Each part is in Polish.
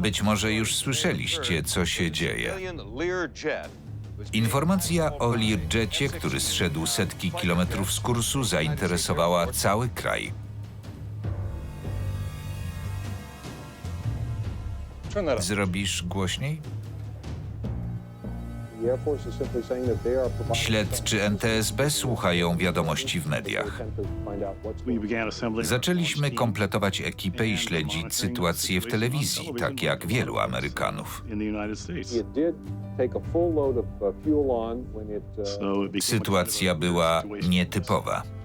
Być może już słyszeliście, co się dzieje. Informacja o Learjecie, który zszedł setki kilometrów z kursu, zainteresowała cały kraj. Zrobisz głośniej? Śledczy NTSB słuchają wiadomości w mediach. Zaczęliśmy kompletować ekipę i śledzić sytuację w telewizji, tak jak wielu Amerykanów. Sytuacja była nietypowa.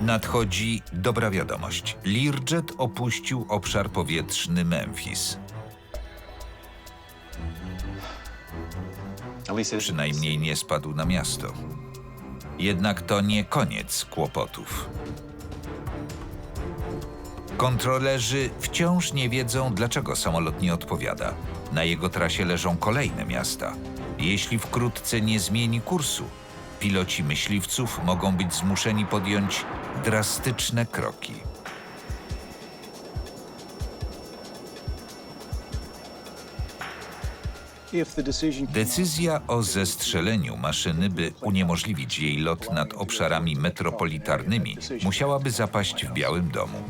Nadchodzi dobra wiadomość. Learjet opuścił obszar powietrzny Memphis. Przynajmniej nie spadł na miasto. Jednak to nie koniec kłopotów. Kontrolerzy wciąż nie wiedzą, dlaczego samolot nie odpowiada. Na jego trasie leżą kolejne miasta. Jeśli wkrótce nie zmieni kursu, piloci myśliwców mogą być zmuszeni podjąć drastyczne kroki. Decyzja o zestrzeleniu maszyny, by uniemożliwić jej lot nad obszarami metropolitarnymi, musiałaby zapaść w Białym Domu.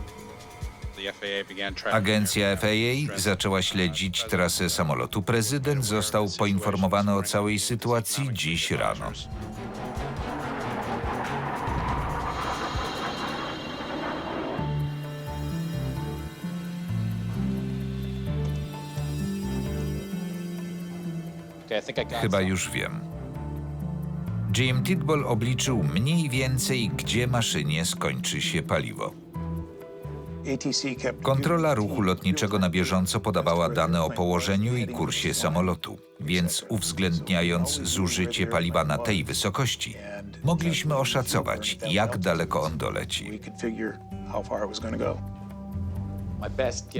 Agencja FAA zaczęła śledzić trasę samolotu. Prezydent został poinformowany o całej sytuacji dziś rano. Chyba już wiem. Jim Tidball obliczył mniej więcej, gdzie maszynie skończy się paliwo. Kontrola ruchu lotniczego na bieżąco podawała dane o położeniu i kursie samolotu, więc uwzględniając zużycie paliwa na tej wysokości, mogliśmy oszacować, jak daleko on doleci.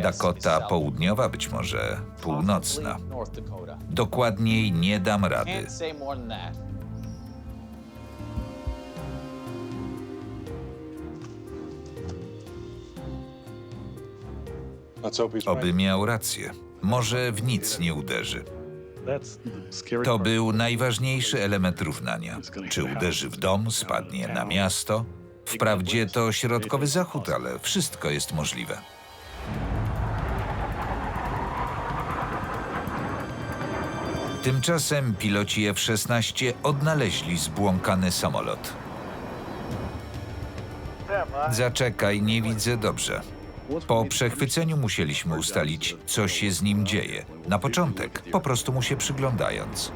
Dakota południowa, być może północna. Dokładniej nie dam rady. Oby miał rację. Może w nic nie uderzy. To był najważniejszy element równania. Czy uderzy w dom, spadnie na miasto? Wprawdzie to środkowy zachód, ale wszystko jest możliwe. Tymczasem piloci F-16 odnaleźli zbłąkany samolot. Zaczekaj, nie widzę dobrze. Po przechwyceniu musieliśmy ustalić, co się z nim dzieje. Na początek, po prostu mu się przyglądając.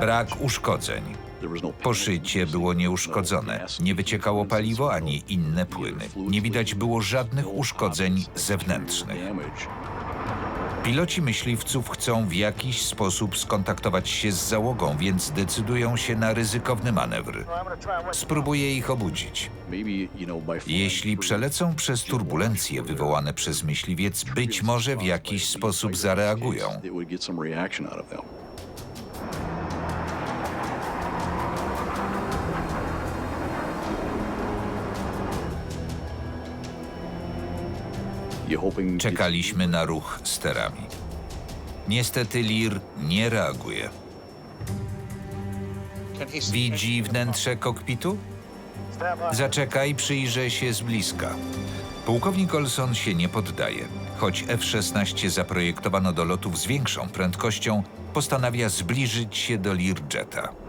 Brak uszkodzeń. Poszycie było nieuszkodzone. Nie wyciekało paliwo ani inne płyny. Nie widać było żadnych uszkodzeń zewnętrznych. Piloci myśliwców chcą w jakiś sposób skontaktować się z załogą, więc decydują się na ryzykowny manewr. Spróbuję ich obudzić. Jeśli przelecą przez turbulencje wywołane przez myśliwiec, być może w jakiś sposób zareagują. Czekaliśmy na ruch sterami. Niestety Lir nie reaguje. Widzi wnętrze kokpitu? Zaczekaj, przyjrzę się z bliska. Pułkownik Olson się nie poddaje. Choć F-16 zaprojektowano do lotów z większą prędkością, postanawia zbliżyć się do Learjeta.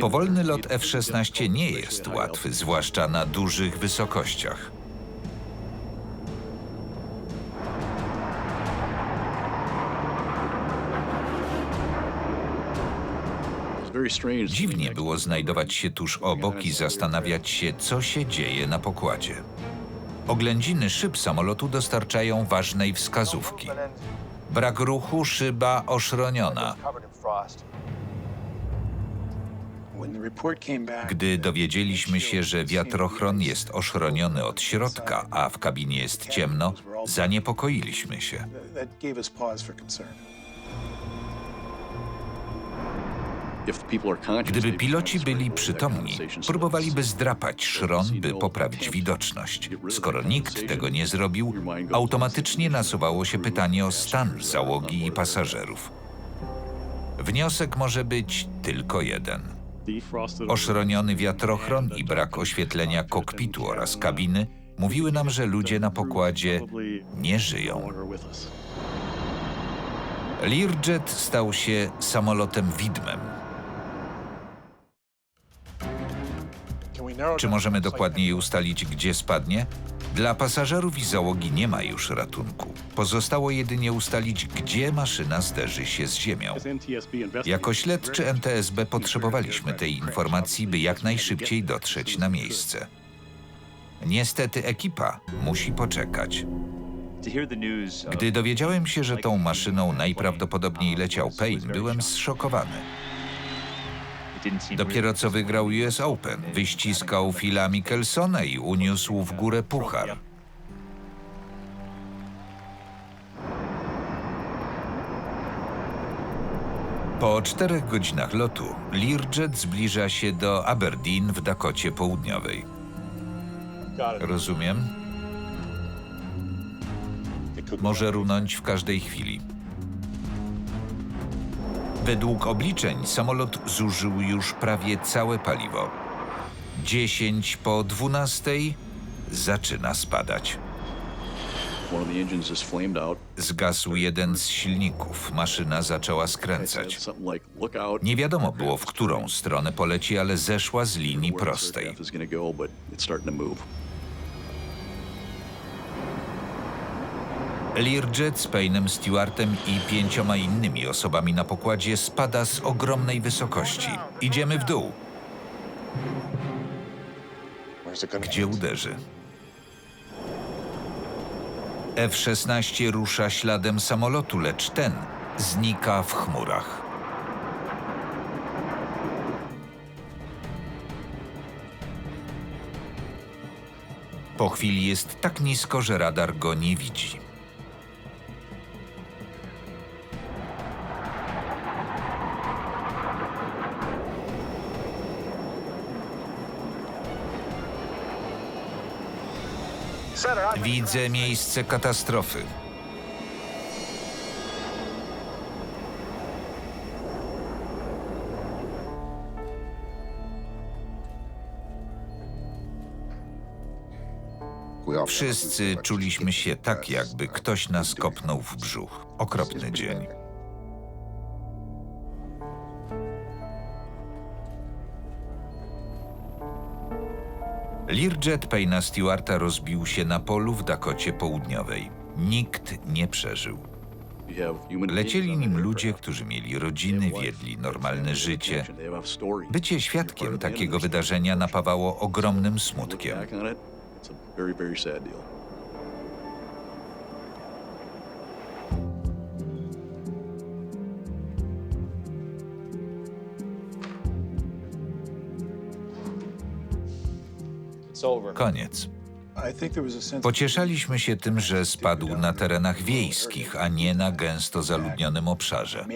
Powolny lot F-16 nie jest łatwy, zwłaszcza na dużych wysokościach. Dziwnie było znajdować się tuż obok i zastanawiać się, co się dzieje na pokładzie. Oględziny szyb samolotu dostarczają ważnej wskazówki. Brak ruchu, szyba oszroniona. Gdy dowiedzieliśmy się, że wiatrochron jest oszroniony od środka, a w kabinie jest ciemno, zaniepokoiliśmy się. Gdyby piloci byli przytomni, próbowaliby zdrapać szron, by poprawić widoczność. Skoro nikt tego nie zrobił, automatycznie nasuwało się pytanie o stan załogi i pasażerów. Wniosek może być tylko jeden. Oszroniony wiatrochron i brak oświetlenia kokpitu oraz kabiny mówiły nam, że ludzie na pokładzie nie żyją. Learjet stał się samolotem widmem. Czy możemy dokładniej ustalić, gdzie spadnie? Dla pasażerów i załogi nie ma już ratunku. Pozostało jedynie ustalić, gdzie maszyna zderzy się z ziemią. Jako śledczy NTSB potrzebowaliśmy tej informacji, by jak najszybciej dotrzeć na miejsce. Niestety ekipa musi poczekać. Gdy dowiedziałem się, że tą maszyną najprawdopodobniej leciał Payne, byłem zszokowany. Dopiero co wygrał US Open, wyściskał Phila Mickelsona i uniósł w górę puchar. Po czterech godzinach lotu Learjet zbliża się do Aberdeen w Dakocie Południowej. Rozumiem. Może runąć w każdej chwili. Według obliczeń samolot zużył już prawie całe paliwo. 10 po 12 zaczyna spadać. Zgasł jeden z silników, maszyna zaczęła skręcać. Nie wiadomo było, w którą stronę poleci, ale zeszła z linii prostej. Learjet z Paynem Stewartem i pięcioma innymi osobami na pokładzie spada z ogromnej wysokości. Idziemy w dół. Gdzie uderzy? F-16 rusza śladem samolotu, lecz ten znika w chmurach. Po chwili jest tak nisko, że radar go nie widzi. Widzę miejsce katastrofy. Wszyscy czuliśmy się tak, jakby ktoś nas kopnął w brzuch. Okropny dzień. Learjet Payna Stewarta rozbił się na polu w Dakocie Południowej. Nikt nie przeżył. Lecieli nim ludzie, którzy mieli rodziny, wiedli normalne życie. Bycie świadkiem takiego wydarzenia napawało ogromnym smutkiem. Koniec. Pocieszaliśmy się tym, że spadł na terenach wiejskich, a nie na gęsto zaludnionym obszarze.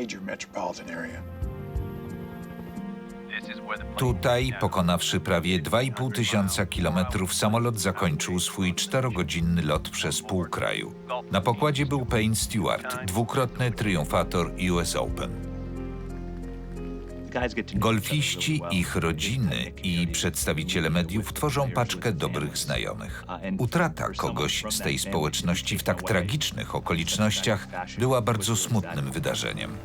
Tutaj, pokonawszy prawie 2,5 tysiąca kilometrów, samolot zakończył swój czterogodzinny lot przez pół kraju. Na pokładzie był Payne Stewart, dwukrotny triumfator US Open. Golfiści, ich rodziny i przedstawiciele mediów tworzą paczkę dobrych znajomych. Utrata kogoś z tej społeczności w tak tragicznych okolicznościach była bardzo smutnym wydarzeniem.